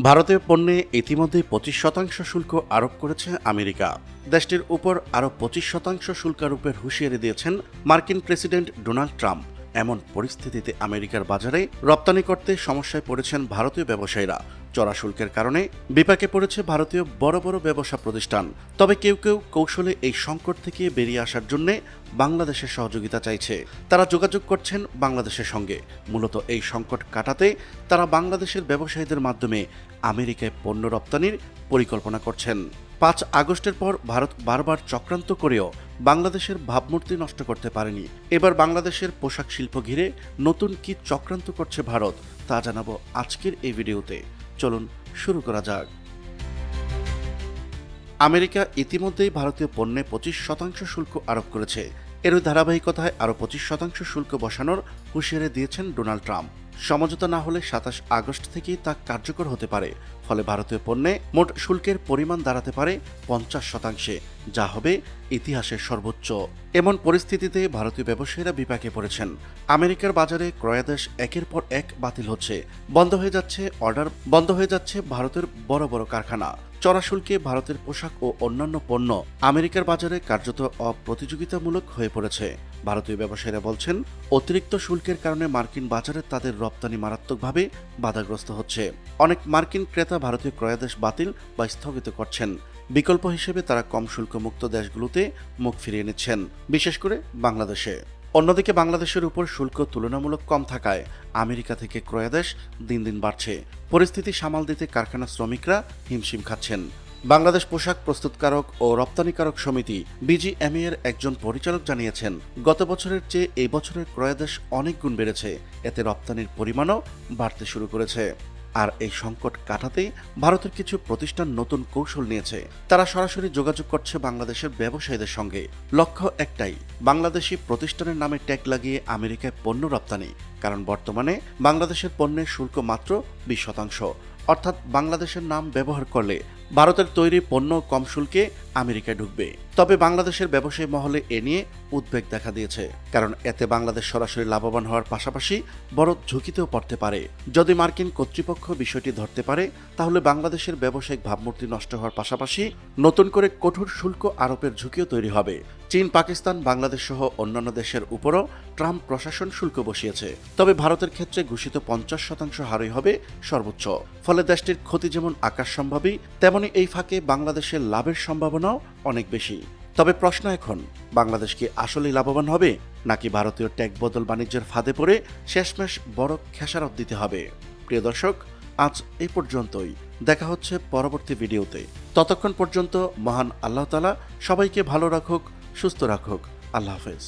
ভারতীয় পণ্যে ইতিমধ্যে পঁচিশ শতাংশ শুল্ক আরোপ করেছে আমেরিকা। দেশটির উপর আরও পঁচিশ শতাংশ শুল্কারোপের হুঁশিয়ারি দিয়েছেন মার্কিন প্রেসিডেন্ট ডোনাল্ড ট্রাম্প। এমন পরিস্থিতিতে আমেরিকার বাজারে রপ্তানি করতে সমস্যায় পড়েছেন ভারতীয় ব্যবসায়ীরা। চড়া শুল্কের কারণে বিপাকে পড়েছে ভারতীয় বড় বড় ব্যবসা প্রতিষ্ঠান। তবে কেউ কেউ কৌশলে এই সংকট থেকে বেরিয়ে আসার জন্য বাংলাদেশের সহযোগিতা চাইছে। তারা যোগাযোগ করছেন বাংলাদেশের সঙ্গে। মূলত এই সংকট কাটাতে তারা বাংলাদেশের ব্যবসায়ীদের মাধ্যমে আমেরিকায় পণ্য রপ্তানির পরিকল্পনা করছেন। পাঁচ আগস্টের পর ভারত বারবার চক্রান্ত করেও বাংলাদেশের ভাবমূর্তি নষ্ট করতে পারেনি। এবার বাংলাদেশের পোশাক শিল্প ঘিরে নতুন কি চক্রান্ত করছে ভারত, তা জানাব আজকের এই ভিডিওতে। চলুন শুরু করা যাক। আমেরিকা ইতিমধ্যেই ভারতীয় পণ্যে পঁচিশ শতাংশ শুল্ক আরোপ করেছে। এর ধারাবাহিকতায় আরও পঁচিশ শতাংশ শুল্ক বসানোর হুঁশিয়ারি দিয়েছেন ডোনাল্ড ট্রাম্প। সমঝোতা না হলে সাতাশ আগস্ট থেকেই তা কার্যকর হতে পারে। ফলে ভারতীয় পণ্যে মোট শুল্কের পরিমাণ দাঁড়াতে পারে পঞ্চাশ শতাংশে, যা হবে ইতিহাসের সর্বোচ্চ। এমন পরিস্থিতিতে ভারতীয় ব্যবসায়ীরা বিপাকে পড়েছেন। আমেরিকার বাজারে ক্রয়াদেশ একের পর এক বাতিল হচ্ছে। বন্ধ হয়ে যাচ্ছে অর্ডার, বন্ধ হয়ে যাচ্ছে ভারতের বড় বড় কারখানা। চড়া শুল্কে ভারতের পোশাক ও অন্যান্য পণ্য আমেরিকার বাজারে কার্যত অপ্রতিযোগিতামূলক হয়ে পড়েছে। ভারতীয় ব্যবসায়ীরা বলছেন, অতিরিক্ত শুল্কের কারণে মার্কিন বাজারে তাদের রপ্তানি মারাত্মকভাবে বাধাগ্রস্ত হচ্ছে। অনেক মার্কিন ক্রেতা ভারতীয় ক্রয়াদেশ বাতিল বা স্থগিত করছেন। বিকল্প হিসেবে তারা কম শুল্কমুক্ত দেশগুলোতে মুখ ফিরিয়ে নিচ্ছেন, বিশেষ করে বাংলাদেশে। অন্যদিকে বাংলাদেশের উপর শুল্ক তুলনামূলক কম থাকায় আমেরিকা থেকে ক্রয়াদেশ দিন দিন বাড়ছে। পরিস্থিতি সামাল দিতে কারখানা শ্রমিকরা হিমশিম খাচ্ছেন। বাংলাদেশ পোশাক প্রস্তুতকারক ও রপ্তানিকারক সমিতি বিজিএমএ এর একজন পরিচালক জানিয়েছেন, গত বছরের চেয়ে এই বছরের ক্রয়াদেশ অনেক গুণ বেড়েছে। এতে রপ্তানির পরিমাণও বাড়তে শুরু করেছে। আর এই সংকট কাটাতে ভারতের কিছু প্রতিষ্ঠান নতুন কৌশল নিয়েছে। তারা সরাসরি যোগাযোগ করছে বাংলাদেশের ব্যবসায়ীদের সঙ্গে। লক্ষ্য একটাই, বাংলাদেশি প্রতিষ্ঠানের নামে ট্যাগ লাগিয়ে আমেরিকায় পণ্য রপ্তানি, কারণ বর্তমানে বাংলাদেশের পণ্যের শুল্ক মাত্র বিশ শতাংশ। অর্থাৎ বাংলাদেশের নাম ব্যবহার করলে ভারতের তৈরি পণ্য কম শুল্কে আমেরিকায় ঢুকবে। তবে বাংলাদেশের ব্যবসায়ী মহলে এ নিয়ে উদ্বেগ দেখা দিয়েছে। কারণ এতে বাংলাদেশ সরাসরি লাভবান হওয়ার পাশাপাশি বড় ঝুঁকিতেও পড়তে পারে। যদি মার্কিন কর্তৃপক্ষ বিষয়টি ধরতে পারে, তাহলে বাংলাদেশের ব্যবসায়িক ভাবমূর্তি নষ্ট হওয়ার পাশাপাশি নতুন করে কঠোর শুল্ক আরোপের ঝুঁকিও তৈরি হবে। চীন, পাকিস্তান, বাংলাদেশ সহ অন্যান্য দেশের উপরও ট্রাম্প প্রশাসন শুল্ক বসিয়েছে। তবে ভারতের ক্ষেত্রে ঘোষিত পঞ্চাশ শতাংশ হারই হবে সর্বোচ্চ। ফলে দেশটির ক্ষতি যেমন আকাশ সম্ভাবী, তেমনি এই ফাঁকে বাংলাদেশের লাভের সম্ভাবনাও অনেক বেশি। তবে প্রশ্ন এখন, বাংলাদেশ কি আসলেই লাভবান হবে, নাকি ভারতীয় ট্যাগ বদল বাণিজ্যের ফাঁদে পড়ে শেষমেশ বড় খেসারত দিতে হবে? প্রিয় দর্শক, আজ এই পর্যন্তই। দেখা হচ্ছে পরবর্তী ভিডিওতে। ততক্ষণ পর্যন্ত মহান আল্লাহ তালা সবাইকে ভালো রাখুক, সুস্থ রাখুক। আল্লাহ হাফেজ।